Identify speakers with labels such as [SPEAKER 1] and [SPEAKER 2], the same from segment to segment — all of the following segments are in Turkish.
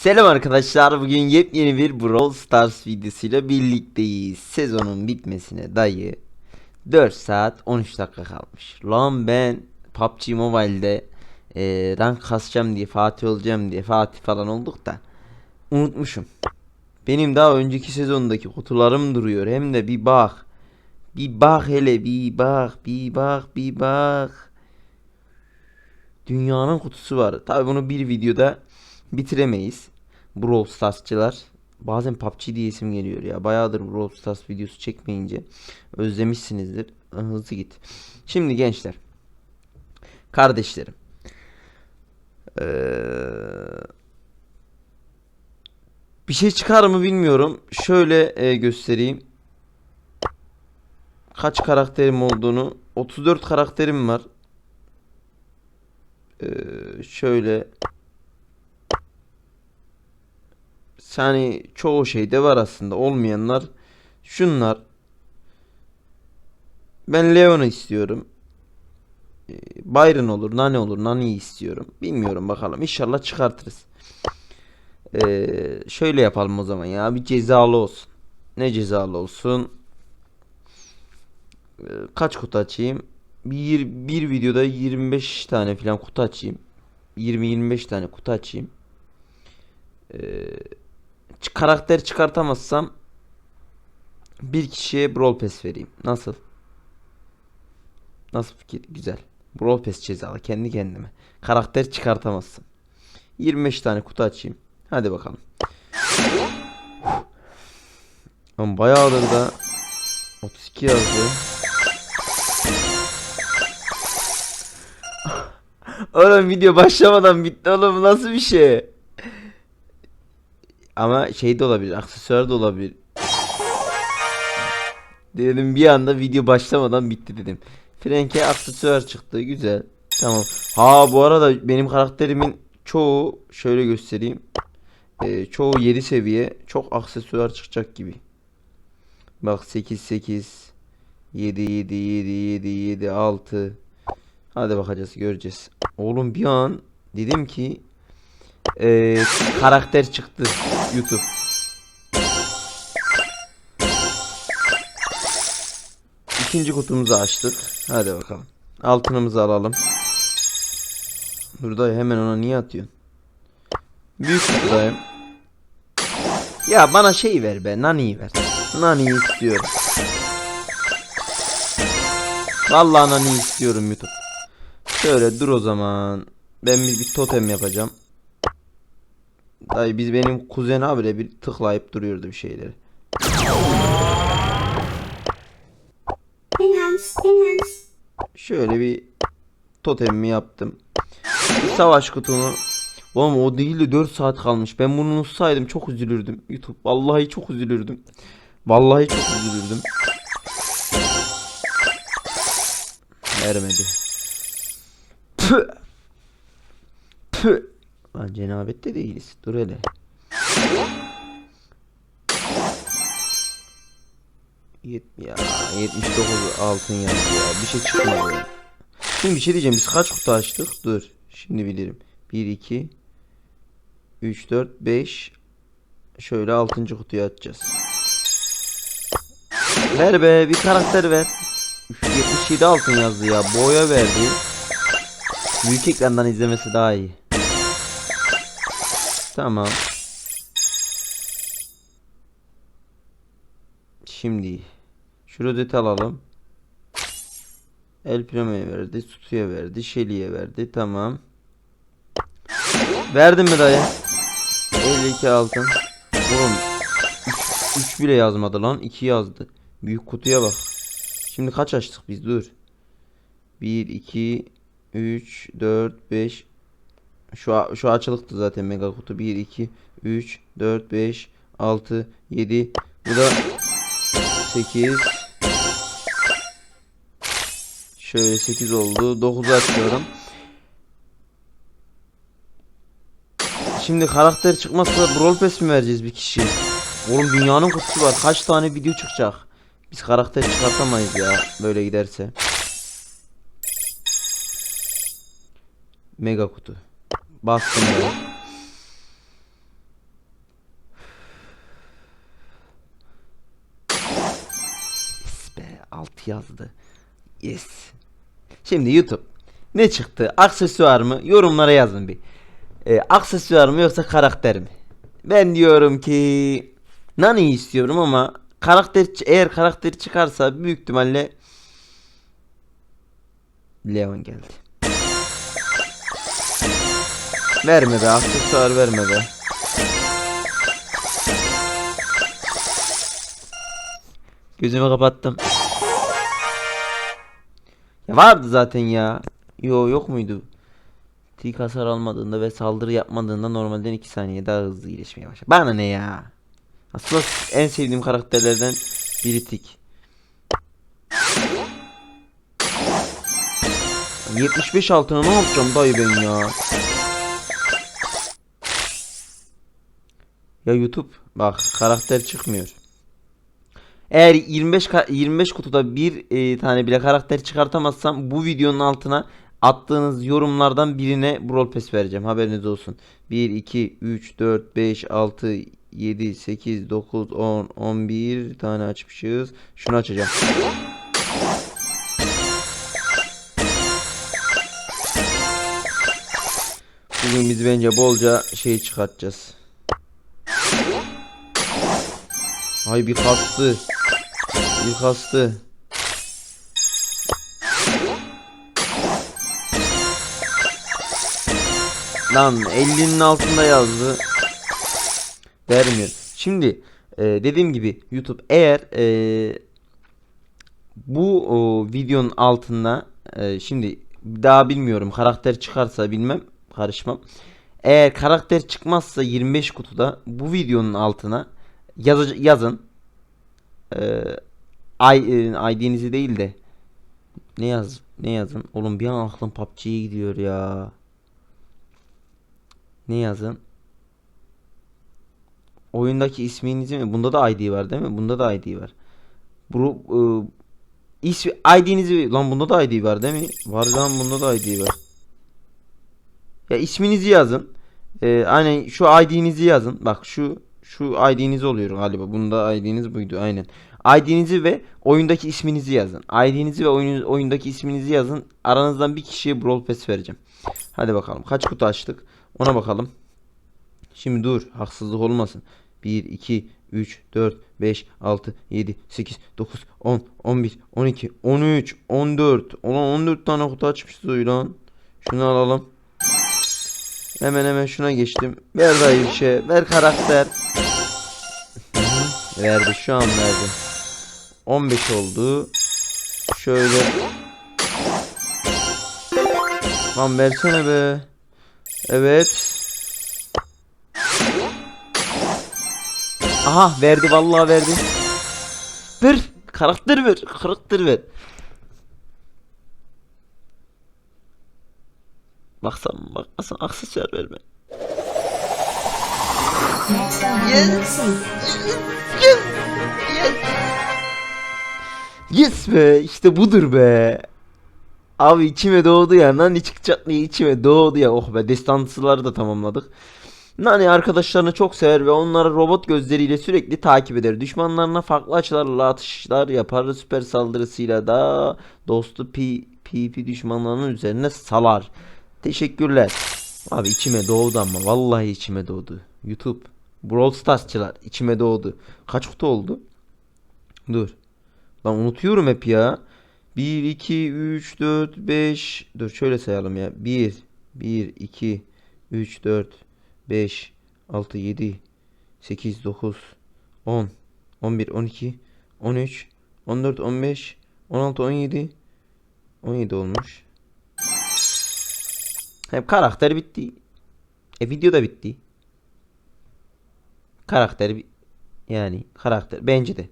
[SPEAKER 1] Selam arkadaşlar. Bugün yepyeni bir Brawl Stars videosuyla birlikteyiz. Sezonun bitmesine dayı 4 saat 13 dakika kalmış. Lan ben PUBG Mobile'de e, rank kasacağım diye Fatih olacağım diye Fatih falan olduk da unutmuşum. Benim daha önceki sezondaki kutularım duruyor. Hem de bir bak. Bir bak hele bir bak bir bak bir bak. Dünyanın kutusu var. Tabi bunu bir videoda bitiremeyiz. Brawl Stars'çılar. Bazen PUBG diye isim geliyor ya. Bayağıdır Brawl Stars videosu çekmeyince özlemişsinizdir. Hızlı git. Şimdi gençler. Kardeşlerim. Ee, bir şey çıkar mı bilmiyorum. Şöyle e, göstereyim. Kaç karakterim olduğunu. 34 karakterim var. Ee, şöyle yani çoğu şeyde var aslında. Olmayanlar şunlar. Ben Leon'u istiyorum. Ee, Byron olur Nani olur. Nani'yi istiyorum. Bilmiyorum bakalım. İnşallah çıkartırız. Ee, şöyle yapalım o zaman ya. Bir cezalı olsun. Ne cezalı olsun? Ee, kaç kutu açayım? Bir, bir videoda 25 tane falan kutu açayım. 20-25 tane kutu açayım. Ee, karakter çıkartamazsam bir kişiye Brawl Pass vereyim. Nasıl? Nasıl fikir? Güzel. Brawl Pass cezalı kendi kendime. Karakter çıkartamazsın. 25 tane kutu açayım. Hadi bakalım. Ama bayağıdır da 32 yazdı. Oğlum video başlamadan bitti oğlum nasıl bir şey? Ama şey de olabilir, aksesuar da olabilir. Dedim bir anda video başlamadan bitti dedim. Frank'e aksesuar çıktı, güzel. Tamam. Ha bu arada benim karakterimin çoğu şöyle göstereyim. Ee, çoğu 7 seviye, çok aksesuar çıkacak gibi. Bak 8 8 7 7 7 7 7 6 Hadi bakacağız, göreceğiz. Oğlum bir an dedim ki ee, karakter çıktı YouTube. İkinci kutumuzu açtık. Hadi bakalım. Altınımızı alalım. Burada hemen ona niye atıyorsun? Büyük kutudayım. Ya bana şey ver be. Nani'yi ver. Nani'yi istiyorum. Vallahi Nani'yi istiyorum YouTube. Şöyle dur o zaman. Ben bir, bir totem yapacağım. Dayı biz benim kuzen abi bir tıklayıp duruyordu bir şeyleri. Şöyle bir totemimi yaptım. Savaş kutumu. Oğlum o değil de 4 saat kalmış. Ben bunu unutsaydım çok üzülürdüm. YouTube. Vallahi çok üzülürdüm. Vallahi çok üzülürdüm. Vermedi. Püh. Püh. Lan cenabette değiliz. Dur hele. Ya 79 altın yazdı ya. Bir şey çıkmadı. Şimdi bir şey diyeceğim. Biz kaç kutu açtık? Dur. Şimdi bilirim. 1 2 3 4 5 Şöyle 6. kutuyu açacağız. Ver be bir karakter ver. Üf, 77 altın yazdı ya. Boya verdi. Büyük ekrandan izlemesi daha iyi. Tamam. Şimdi şu rozeti alalım. El Primo'ya verdi, Sutu'ya verdi, Shelly'ye verdi. Tamam. Verdin mi dayı? 52 altın. Oğlum 3 bile yazmadı lan. 2 yazdı. Büyük kutuya bak. Şimdi kaç açtık biz? Dur. 1 2 3 4 5 şu şu açılıktı zaten mega kutu. 1 2 3 4 5 6 7 bu da 8 Şöyle 8 oldu. 9 açıyorum. Şimdi karakter çıkmazsa Brawl Pass mi vereceğiz bir kişi Oğlum dünyanın kutusu var. Kaç tane video çıkacak? Biz karakter çıkartamayız ya böyle giderse. Mega kutu Bastım. Böyle. Yes be 6 yazdı. Yes. Şimdi YouTube. Ne çıktı? Aksesuar mı? Yorumlara yazın bir. Ee, aksesuar mı yoksa karakter mi? Ben diyorum ki Nani istiyorum ama karakter eğer karakter çıkarsa büyük ihtimalle Leon geldi. Verme be aksesuar verme be. Gözümü kapattım. Ya vardı zaten ya. Yo yok muydu? Tik hasar almadığında ve saldırı yapmadığında normalden 2 saniye daha hızlı iyileşmeye başlar. Bana ne ya? Aslında en sevdiğim karakterlerden biri Tik. 75 altına ne yapacağım dayı ben ya? Ya YouTube bak karakter çıkmıyor. Eğer 25 ka- 25 kutuda bir e, tane bile karakter çıkartamazsam bu videonun altına attığınız yorumlardan birine Brawl Pass vereceğim. Haberiniz olsun. 1 2 3 4 5 6 7 8 9 10 11 tane açmışız. Şunu açacağım. Bugün biz bence bolca şey çıkartacağız. Ay bir kastı. Bir kastı. Lan 50'nin altında yazdı. Vermiyor. Şimdi e, dediğim gibi YouTube eğer e, bu o, videonun altında e, şimdi daha bilmiyorum karakter çıkarsa bilmem karışmam. Eğer karakter çıkmazsa 25 kutuda bu videonun altına yazı yazın. Ee, I- e, ID'nizi değil de ne yaz ne yazın? Oğlum bir an aklım PUBG'ye gidiyor ya. Ne yazın? Oyundaki isminizi mi? Bunda da ID var değil mi? Bunda da ID var. Bu e, ismi ID'nizi lan bunda da ID var değil mi? Var lan bunda da ID var. Ya isminizi yazın. Ee, aynen şu ID'nizi yazın. Bak şu şu ID'niz oluyor galiba. Bunda ID'niz buydu aynen. ID'nizi ve oyundaki isminizi yazın. ID'nizi ve oyun, oyundaki isminizi yazın. Aranızdan bir kişiye Brawl Pass vereceğim. Hadi bakalım. Kaç kutu açtık? Ona bakalım. Şimdi dur. Haksızlık olmasın. 1, 2, 3, 4, 5, 6, 7, 8, 9, 10, 11, 12, 13, 14. Ulan 14 tane kutu açmışız lan. Şunu alalım. Hemen hemen şuna geçtim. Ver dayı bir şey. Ver karakter. Verdi şu an verdi. 15 oldu. Şöyle. Lan versene be. Evet. Aha verdi vallahi verdi. Ver. Karakter ver. Karakter ver. Baksam bakmasam aksesuar verme. Yes be işte budur be. Abi içime doğdu ya. Nani çıkacak diye içime doğdu ya. Oh be destansıları da tamamladık. Nani arkadaşlarını çok sever ve onları robot gözleriyle sürekli takip eder. Düşmanlarına farklı açılarla atışlar yapar. Süper saldırısıyla da dostu P PP düşmanlarının üzerine salar. Teşekkürler. Abi içime doğdu ama vallahi içime doğdu. YouTube Brawl Stars'çılar içime doğdu. Kaç kutu oldu? Dur. Lan unutuyorum hep ya. 1 2 3 4 5 Dur şöyle sayalım ya. 1 1 2 3 4 5 6 7 8 9 10 11 12 13 14 15 16 17 17 olmuş. Hem karakter bitti. E video da bitti. Karakter bi- yani karakter bence de.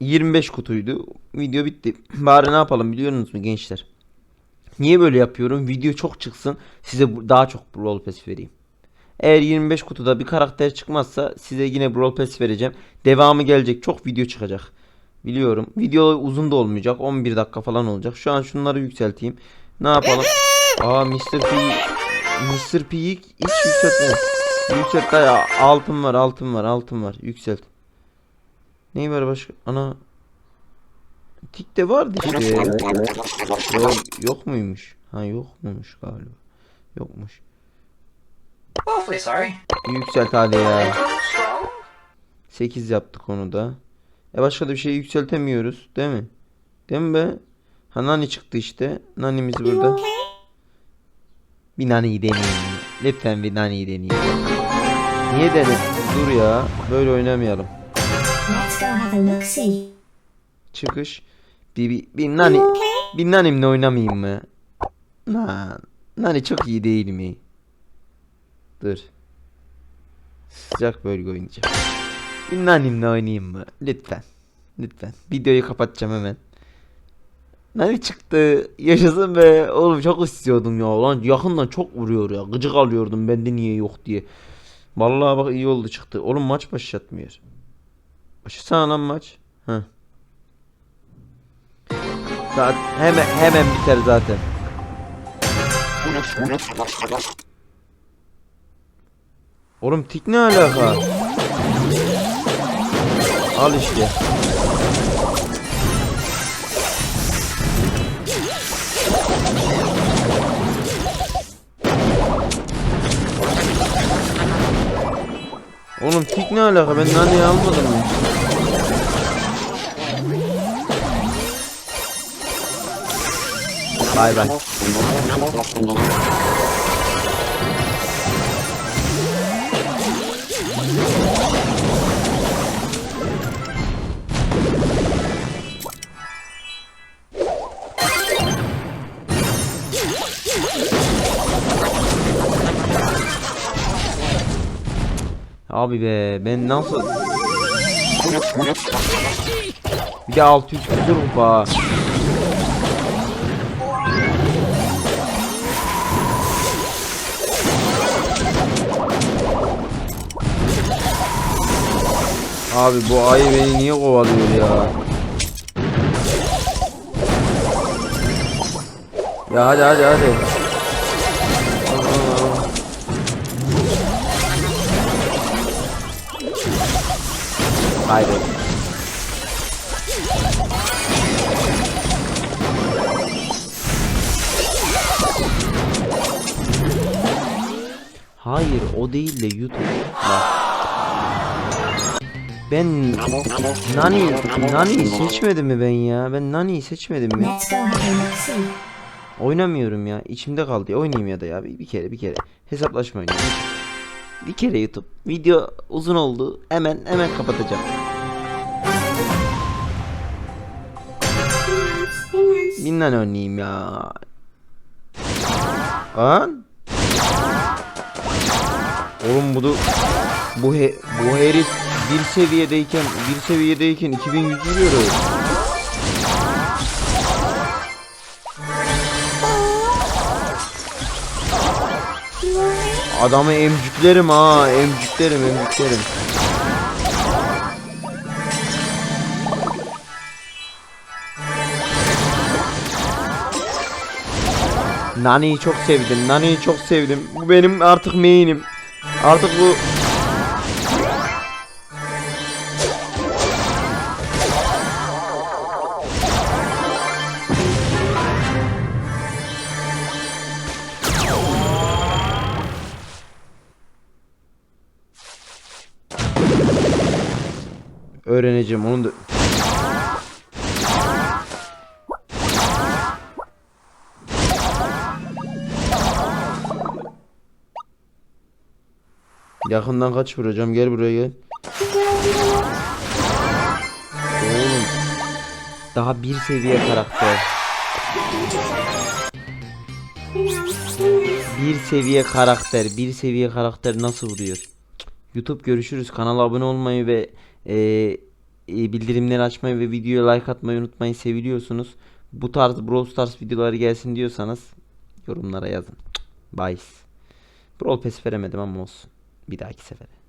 [SPEAKER 1] 25 kutuydu. Video bitti. Bari ne yapalım biliyor musunuz mu gençler? Niye böyle yapıyorum? Video çok çıksın. Size daha çok Brawl Pass vereyim. Eğer 25 kutuda bir karakter çıkmazsa size yine Brawl Pass vereceğim. Devamı gelecek. Çok video çıkacak. Biliyorum. Video uzun da olmayacak. 11 dakika falan olacak. Şu an şunları yükselteyim. Ne yapalım? Aa Mr. P Mr. P'yi hiç yükseltme. Yükselt ya. Altın var, altın var, altın var. Yükselt. Neyi var başka? Ana. Tik de vardı işte. Yok, yok muymuş? Ha yok muymuş galiba. Yokmuş. Yükselt hadi ya.
[SPEAKER 2] Strong?
[SPEAKER 1] 8 yaptık onu da. E başka da bir şey yükseltemiyoruz değil mi? Değil mi be? Ha Nani çıktı işte. Nani'miz burada. Bir Nani'yi deneyeyim. Lütfen bir Nani'yi deneyeyim. Niye denedin? Dur ya. Böyle oynamayalım. Çıkış. Bir, bir, bir Nani. Bir Nani'mle oynamayayım mı? Lan. Nani çok iyi değil mi? Dur. Sıcak bölge oynayacağım. Bir Nani'mle oynayayım mı? Lütfen. Lütfen. Videoyu kapatacağım hemen. Nani çıktı. Yaşasın be. Oğlum çok istiyordum ya. Lan yakından çok vuruyor ya. Gıcık alıyordum bende niye yok diye. Vallahi bak iyi oldu çıktı. Oğlum maç başlatmıyor. Başlasana lan maç. Heh. Zaten hemen hemen biter zaten. Oğlum tik ne alaka? Al işte. Oğlum tik ne alaka? Ben naneyi almadım mı? Bay bay. Abi be ben nasıl Bir de 600 küsur kupa. Abi bu ayı beni niye kovalıyor ya? Ya hadi hadi hadi. Haydi. Hayır o değil de YouTube. Bak. Ben Nani Nani'yi seçmedim mi ben ya? Ben Nani'yi seçmedim mi? Oynamıyorum ya. İçimde kaldı ya. Oynayayım ya da ya. Bir, bir kere bir kere. Hesaplaşma oynayayım. Bir kere YouTube. Video uzun oldu. Hemen hemen kapatacağım. Nani oynayayım ya. Lan. Oğlum bu da bu he, bu herif bir seviyedeyken bir seviyedeyken 2100 vuruyor. Adamı emcüklerim ha, emcüklerim, emcüklerim. Nani'yi çok sevdim, Nani'yi çok sevdim. Bu benim artık main'im. Artık bu öğreneceğim onu da. Yakından kaç vuracağım gel buraya gel. Oğlum. Daha bir seviye karakter. Bir seviye karakter, bir seviye karakter nasıl vuruyor? YouTube görüşürüz. Kanala abone olmayı ve e, bildirimleri açmayı ve videoya like atmayı unutmayın. Seviliyorsunuz. Bu tarz Brawl Stars videoları gelsin diyorsanız yorumlara yazın. Bye. Brawl Pass veremedim ama olsun. Bir dahaki sefere.